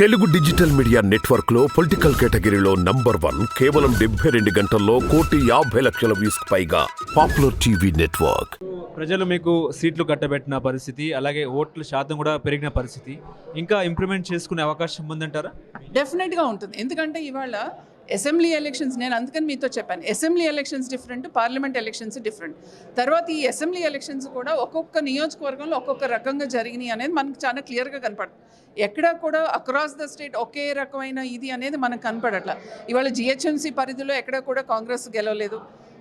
Telugu digital media నెట్వర్క్లో political కేటగిరీలో number one కేవలం డెబ్బై రెండు గంటల్లో కోటి యాభై లక్షల వ్యూస్ పైగా పాపులర్ టీవీ నెట్వర్క్. ప్రజలు మీకు సీట్లు కట్టబెట్టిన పరిస్థితి అలాగే ఓట్ల శాతం కూడా పెరిగిన పరిస్థితి. ఇంకా ఇంప్రూవ్మెంట్ చేసుకునే అవకాశం ఉందంటారా? డెఫినెట్గా ఉంటుంది. ఎందుకంటే ఇవాళ అసెంబ్లీ ఎలక్షన్స్ నేను అందుకని మీతో చెప్పాను. Assembly elections different parliament elections different. తర్వాత ఈ అసెంబ్లీ ఎలక్షన్స్ కూడా ఒక్కొక్క నియోజకవర్గంలో ఒక్కొక్క రకంగా జరిగినాయి అనేది మనకు చాలా క్లియర్గా కనపడుతుంది ఎక్కడ కూడా అక్రాస్ ద స్టేట్ ఒకే రకమైన ఇది అనేది మనకు కనపడట్ల. ఇవాళ జిహెచ్ఎంసీ పరిధిలో ఎక్కడ కూడా కాంగ్రెస్ గెలవలేదు.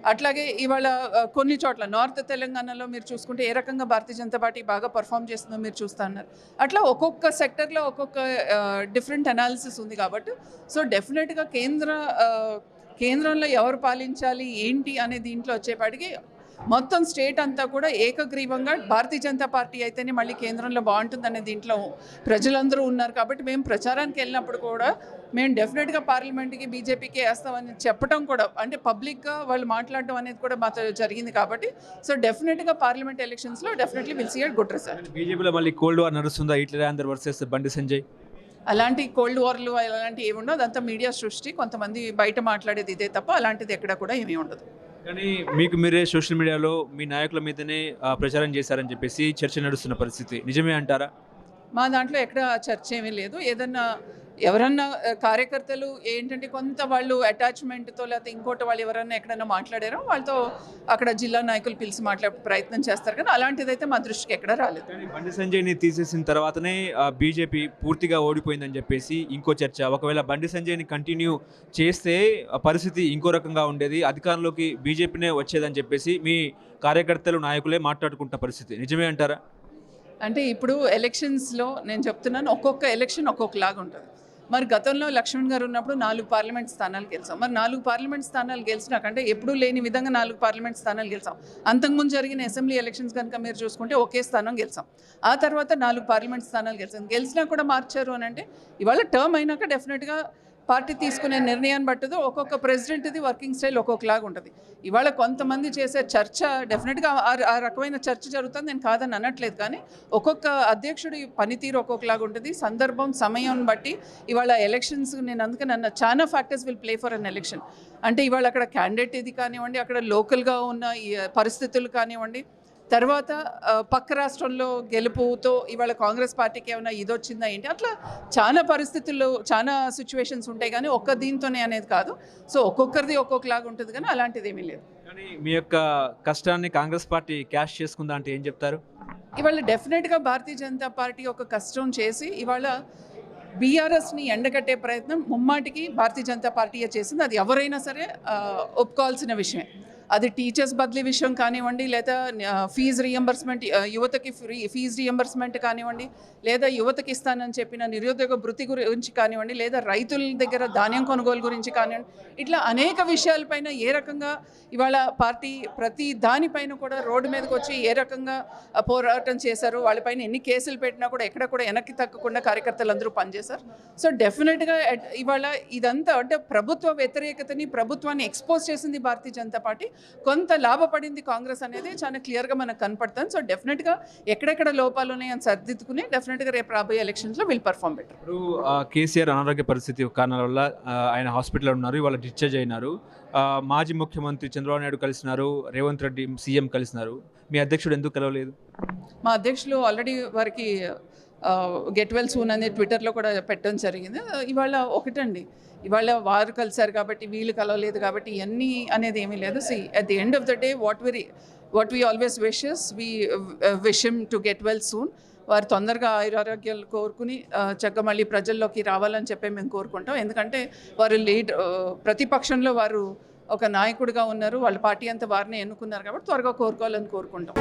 అట్లాగే ఇవాళ కొన్ని చోట్ల నార్త్ తెలంగాణలో మీరు చూసుకుంటే ఏ రకంగా భారతీయ జనతా పార్టీ బాగా పర్ఫామ్ చేస్తుందో మీరు చూస్తా ఉన్నారు అట్లా ఒక్కొక్క సెక్టర్లో ఒక్కొక్క డిఫరెంట్ అనాలిసిస్ ఉంది కాబట్టి సో డెఫినెట్గా కేంద్ర కేంద్రంలో ఎవరు పాలించాలి ఏంటి అనే దీంట్లో వచ్చేపాటికి మొత్తం స్టేట్ అంతా కూడా ఏకగ్రీవంగా భారతీయ జనతా పార్టీ అయితేనే మళ్ళీ కేంద్రంలో బాగుంటుందనే దీంట్లో ప్రజలందరూ ఉన్నారు కాబట్టి మేము ప్రచారానికి వెళ్ళినప్పుడు కూడా మేము డెఫినెట్గా పార్లమెంట్కి బీజేపీకి వేస్తామని చెప్పడం కూడా అంటే పబ్లిక్గా వాళ్ళు మాట్లాడడం అనేది కూడా మాతో జరిగింది కాబట్టి సో డెఫినెట్గా పార్లమెంట్ ఎలక్షన్స్లో definitely will see good result బీజేపీలో మళ్ళీ కోల్డ్ వార్ నడుస్తుందా? ఇట్లా అందరు వర్సెస్ బండి సంజయ్? అలాంటి కోల్డ్ వార్లు అలాంటివి ఏమి ఉండవు అదంతా మీడియా సృష్టి కొంతమంది బయట మాట్లాడేది ఇదే తప్ప అలాంటిది ఎక్కడ కూడా ఏమీ ఉండదు. కానీ మీకు మీరే సోషల్ మీడియాలో మీ నాయకుల మీదనే ప్రచారం చేశారని చెప్పేసి చర్చ నడుస్తున్న పరిస్థితి. నిజమే అంటారా? మా దాంట్లో ఎక్కడ చర్చ ఏమీ లేదు. ఏదన్నా ఎవరన్నా కార్యకర్తలు ఏంటంటే కొంత వాళ్ళు అటాచ్మెంట్తో లేకపోతే ఇంకోటి వాళ్ళు ఎవరన్నా ఎక్కడన్నా మాట్లాడారో వాళ్ళతో అక్కడ జిల్లా నాయకులు పిలిచి మాట్లాడే ప్రయత్నం చేస్తారు కానీ అలాంటిదైతే మా దృష్టికి ఎక్కడ రాలేదు. బండి సంజయ్ని తీసేసిన తర్వాతనే బీజేపీ పూర్తిగా ఓడిపోయిందని చెప్పేసి ఇంకో చర్చ. ఒకవేళ బండి సంజయ్ని కంటిన్యూ చేస్తే పరిస్థితి ఇంకో రకంగా ఉండేది. అధికారంలోకి బీజేపీనే వచ్చేదని చెప్పేసి మీ కార్యకర్తలు నాయకులే మాట్లాడుకుంటున్న పరిస్థితి. నిజమే అంటారా? అంటే ఇప్పుడు ఎలక్షన్స్లో నేను చెప్తున్నాను ఒక్కొక్క ఎలక్షన్ ఒక్కొక్కలాగా ఉంటుంది. మరి గతంలో లక్ష్మణ్ గారు ఉన్నప్పుడు నాలుగు పార్లమెంట్ స్థానాలు గెలిచాం. మరి నాలుగు పార్లమెంట్ స్థానాలు గెలిచినాకంటే ఎప్పుడూ లేని విధంగా నాలుగు పార్లమెంట్ స్థానాలు గెలిచాం. అంతకుముందు జరిగిన అసెంబ్లీ ఎలక్షన్స్ కనుక మీరు చూసుకుంటే ఒకే స్థానం గెలిచాం. ఆ తర్వాత నాలుగు పార్లమెంట్ స్థానాలు గెలిచాం. గెలిచినా కూడా మార్చారు అని అంటే ఇవాళ టర్మ్ అయినాక డెఫినెట్గా పార్టీ తీసుకునే నిర్ణయాన్ని బట్టదు ఒక్కొక్క ప్రెసిడెంట్ది వర్కింగ్ స్టైల్ ఒక్కొక్కలాగా ఉంటుంది. ఇవాళ కొంతమంది చేసే చర్చ డెఫినెట్గా ఆ- ఆ రకమైన చర్చ జరుగుతుంది. నేను కాదని అనట్లేదు కానీ ఒక్కొక్క అధ్యక్షుడి పనితీరు ఒక్కొక్కలాగా ఉంటుంది. సందర్భం సమయం బట్టి ఇవాళ ఎలక్షన్స్ నేను అందుకని అన్న చాలా factors will play for an election. అంటే ఇవాళ అక్కడ క్యాండిడేట్ ఇది కానివ్వండి అక్కడ లోకల్గా ఉన్న ఈ పరిస్థితులు కానివ్వండి తర్వాత పక్క రాష్ట్రంలో గెలుపుతో ఇవాళ కాంగ్రెస్ పార్టీకి ఏమైనా ఇది వచ్చిందా ఏంటి? అట్లా చాలా పరిస్థితుల్లో చాలా సిచ్యువేషన్స్ ఉంటాయి కానీ ఒక్క దీంతోనే అనేది కాదు. సో ఒక్కొక్కరిది ఒక్కొక్కలాగా ఉంటుంది కానీ అలాంటిది ఏమీ లేదు. కానీ మీ యొక్క కష్టాన్ని కాంగ్రెస్ పార్టీ క్యాష్ చేసుకుందా అంటే ఏం చెప్తారు? ఇవాళ డెఫినెట్గా భారతీయ జనతా పార్టీ ఒక కష్టం చేసి ఇవాళ బీఆర్ఎస్ని ఎండగట్టే ప్రయత్నం ముమ్మాటికి భారతీయ జనతా పార్టీయే చేసింది. అది ఎవరైనా సరే ఒప్పుకోవాల్సిన విషయమే. అది టీచర్స్ బదిలీ విషయం కానివ్వండి లేదా ఫీజు రియంబర్స్మెంట్ యువతకి ఫ్రీ ఫీజు రియంబర్స్మెంట్ కానివ్వండి లేదా యువతకి ఇస్తానని చెప్పిన నిరుద్యోగ వృత్తి గురించి కానివ్వండి లేదా రైతుల దగ్గర ధాన్యం కొనుగోలు గురించి కానివ్వండి ఇట్లా అనేక విషయాలపైన ఏ రకంగా ఇవాళ పార్టీ ప్రతి దానిపైన కూడా రోడ్డు మీదకి వచ్చి ఏ రకంగా పోరాటం చేశారు వాళ్ళపైన ఎన్ని కేసులు పెట్టినా కూడా ఎక్కడ కూడా వెనక్కి తగ్గకుండా కార్యకర్తలు అందరూ పనిచేశారు. సో డెఫినెట్గా ఇవాళ ఇదంతా అంటే ప్రభుత్వ వ్యతిరేకతని ప్రభుత్వాన్ని ఎక్స్పోజ్ చేసింది భారతీయ జనతా పార్టీ. కొంత లాభపడింది కాంగ్రెస్ అనేది చాలా క్లియర్గా మనకు కనపడుతుంది. సో డెఫినెట్గా ఎక్కడెక్కడ లోపాలు ఉన్నాయని సర్దిద్దుకుని డెఫినెట్గా రేపు రాబోయే ఎలక్షన్స్లో విల్ పర్ఫామ్ బెటర్ ఇప్పుడు కేసీఆర్ అనారోగ్య పరిస్థితి కారణాల వల్ల ఆయన హాస్పిటల్లో ఉన్నారు ఇవాళ డిశ్చార్జ్ అయినారు. మాజీ ముఖ్యమంత్రి చంద్రబాబు నాయుడు కలిసినారు రేవంత్ రెడ్డి సీఎం కలిసినారు. మీ అధ్యక్షుడు ఎందుకు కలవలేదు? మా అధ్యక్షులు ఆల్రెడీ వారికి గెట్ వెల్ సూన్ అనేది ట్విట్టర్లో కూడా పెట్టడం జరిగింది. ఇవాళ ఒకటండి. ఇవాళ వారు కలిశారు కాబట్టి వీళ్ళు కలవలేదు కాబట్టి ఇవన్నీ అనేది ఏమీ లేదు. See at the end of the day what we what we always wishes we wish him to get well soon వారు తొందరగా ఆయురారోగ్యాలు కోరుకుని చక్కగా మళ్ళీ ప్రజల్లోకి రావాలని చెప్పి మేము కోరుకుంటాం. ఎందుకంటే వారు లీడ్ ప్రతిపక్షంలో వారు ఒక నాయకుడిగా ఉన్నారు. వాళ్ళ పార్టీ అంతా వారిని ఎన్నుకున్నారు కాబట్టి త్వరగా కోరుకోవాలని కోరుకుంటాం.